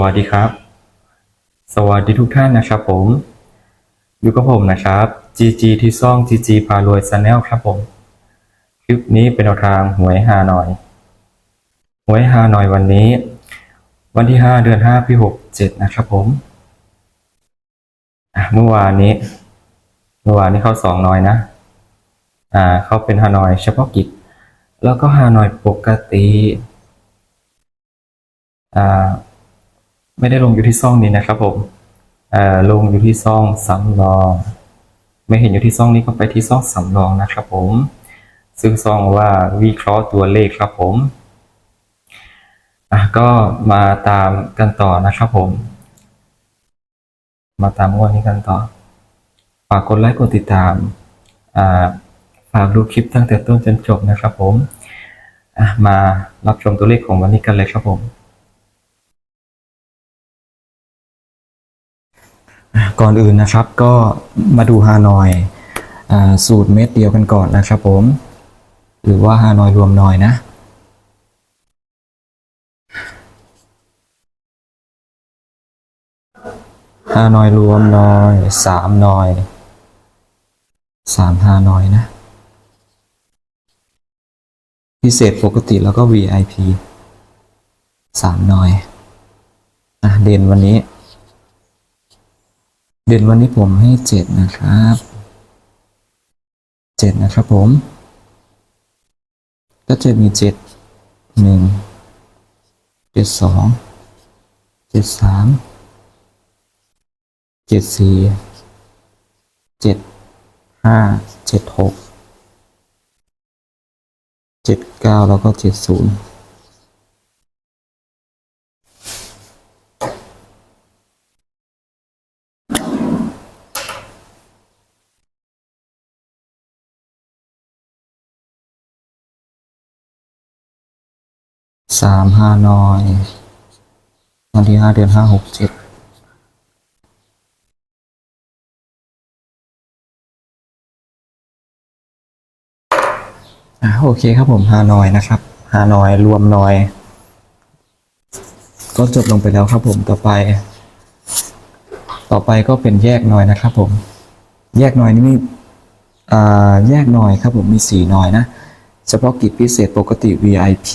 วัสดีครับ สวัสดีทุกท่านนะครับผม อยู่กับผมนะครับ GG ที่ซ่อง GG พารวย Channel ครับผม คลิปนี้เป็นทางหวยฮาหน่อย หวยฮาหน่อยวันนี้ วันที่ 5 เดือน 5 ปี 67 นะครับผม เมื่อวานนี้ เมื่อวานนี้เข้าสองน้อยนะ อ่า เข้าเป็นฮานอยเฉพาะกิจ แล้วก็ฮานอยปกติ อ่า ไม่ได้ลงอยู่ที่ซ่องนี้นะครับผมลงอยู่ที่ซ่องสำรอง ไม่เห็นอยู่ที่ซ่องนี้ก็ไปที่ซ่องสำรองนะครับผม ซึ่งซ่องว่าวิเคราะห์ตัวเลขครับผมก็มาตามกันต่อนะครับผม มาตามงวดนี้กันต่อ ฝากกดไลค์กดติดตาม ฝากดูคลิปตั้งแต่ต้นจนจบนะครับผม มารับชมตัวเลขของวันนี้กันเลยครับผม ก่อนอื่นนะครับก็มาดูฮานอยอสูตรเม็ดเดียวกันก่อนนะครับผม หรือว่าฮานอยรวมนอยนะ ฮานอยรวมนอยสามนอยสามฮานอยนะ พิเศษปกติแล้วก็ VIP สามนอยอะเด่นวันนี้ เด่นวันนี้ผมให้เจ็ดนะครับเจ็ดนะครับผม ก็จะมีเจ็ดหนึ่งเจ็ดสองเจ็ดสามเจ็ดสี่เจ็ดห้าเจ็ดหกเจ็ดเก้าแล้วก็เจ็ดศูนย์ สามห้านอย วันที่ห้าเดือนห้าหกเจ็ดอะโอเคครับผมฮานอยนะครับฮานอยรวมนอย ก็จบลงไปแล้วครับผมต่อไป ต่อไปก็เป็นแยกนอยนะครับ ผม แยกนอยนี่มีแยกนอยครับผมมีสี่นอยนะ เฉพาะกิจพิเศษปกติ VIP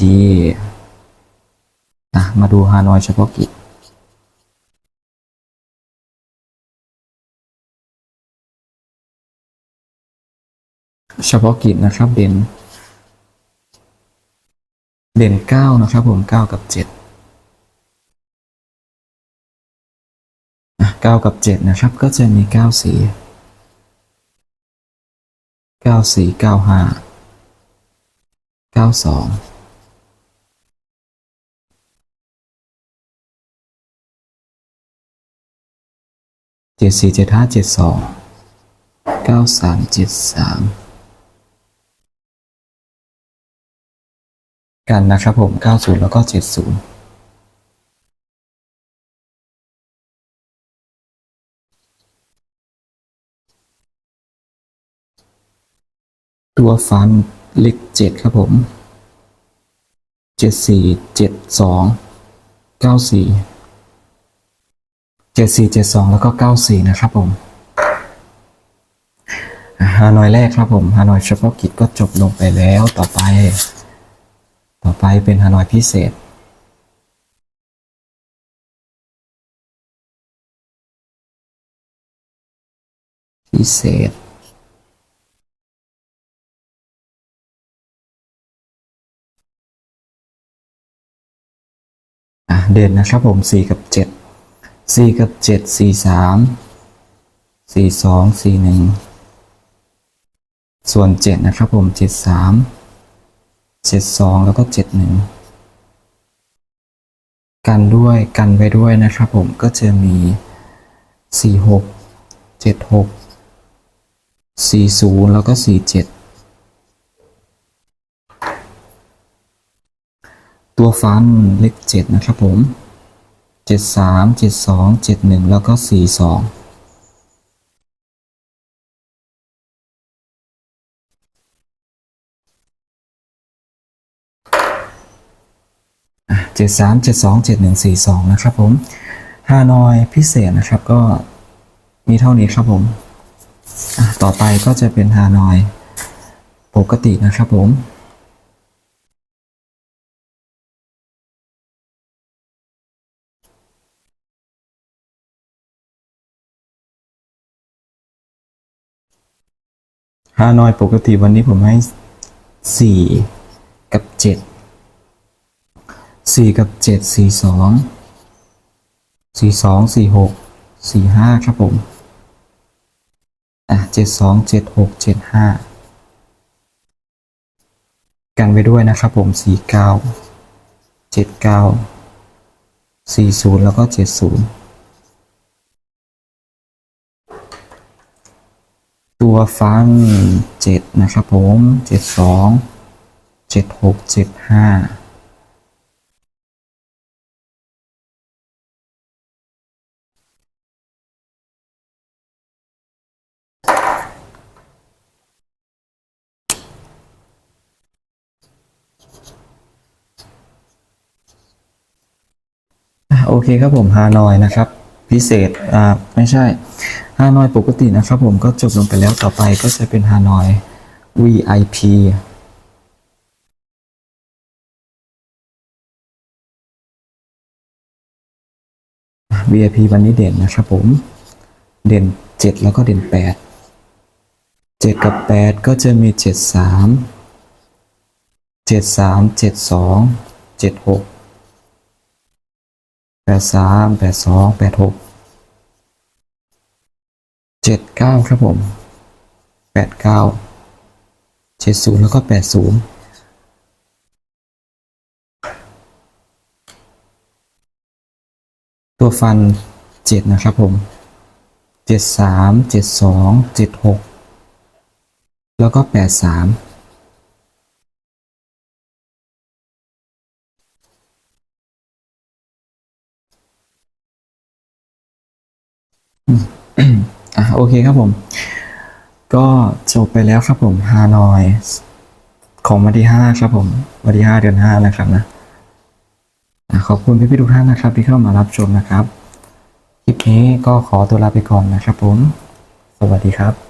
อะมาดูฮานอยเฉพาะกิจเฉพาะกิจนะครับ เด่น เด่นเก้านะครับ ผมเก้ากับเจ็ดเก้ากับเจ็ดนะครับ ก็จะมีเก้าสีเก้าสี่เก้าห้าเก้าสอง เจ็ดสี่เจ็ดห้าเจ็ดสองเก้าสามเจ็ดสามกันนะครับผมเก้าศูนย์แล้วก็เจ็ดศูนย์ตัวฟันเล็กเจ็ดครับผมเจ็ดสี่เจ็ดสองเก้าสี่ เจ็ดสี่เจ็ดสองแล้วก็เก้าสี่นะครับผมฮานอยแรกครับผมฮานอยเฉพาะกิจก็จบลงไปแล้วต่อไป ต่อไปเป็นฮานอยพิเศษพิเศษ อะเด่นนะครับผมสี่กับเจ็ด สี่กับเจ็ดสี่สามสี่สองสี่หนึ่งส่วนเจ็ดนะครับผมเจ็ดสามเจ็ดสองแล้วก็เจ็ดหนึ่งกันด้วยกันไว้ด้วยนะครับผมก็จะมีสี่หกเจ็ดหกสี่ศูนย์แล้วก็สี่เจ็ดตัวฟันเลขเจ็ดนะครับผม เจ็ดสามเจ็ดสองเจ็ดหนึ่งแล้วก็สี่สองเจ็ดสามเจ็ดสองเจ็ดหนึ่งสี่สองนะครับผมฮานอยพิเศษนะครับก็มีเท่านี้ครับผมต่อไปก็จะเป็นฮานอยปกตินะครับผม ฮาน้อยปกติวันนี้ผมให้สี่กับเจ็ดสี่กับเจ็ดสี่สองสี่สองสี่หกสี่ห้าครับผม อะ 72 76 75 กันไปด้วยนะครับผมสี่เก้าเจ็ดเก้าสี่ศูนย์แล้วก็เจ็ดศูนย์ ตัวฟังเจ็ดนะครับผมเจ็ดสองเจ็ดหกเจ็ดห้าโอเคครับผมฮานอยนะครับ พิเศษอ่าไม่ใช่ ฮานอยปกตินะครับผมก็จบลงไปแล้วต่อไปก็จะเป็นฮานอย VIP VIP วันนี้เด่นนะครับผม เด่นเจ็ดแล้วก็เด่นแปดเจ็ดกับแปดก็จะมีเจ็ดสามเจ็ดสามเจ็ดสอง เจ็ดเก้าครับผมแปดเก้าเจ็ดศูนย์แล้วก็แปดศูนย์ตัวฟันเจ็ดนะครับผมเจ็ดสามเจ็ดสองเจ็ดหกแล้วก็แปดสามอ่ะโอเคครับผม ก็จบไปแล้วครับผมฮานอย ของวันที่ห้าครับผมวันที่ห้าเดือนห้านะครับนะขอบคุณพี่พี่ๆทุกท่านนะครับ ที่เข้ามารับชมนะครับ คลิปนี้ก็ขอตัวลาไปก่อนนะครับผม สวัสดีครับ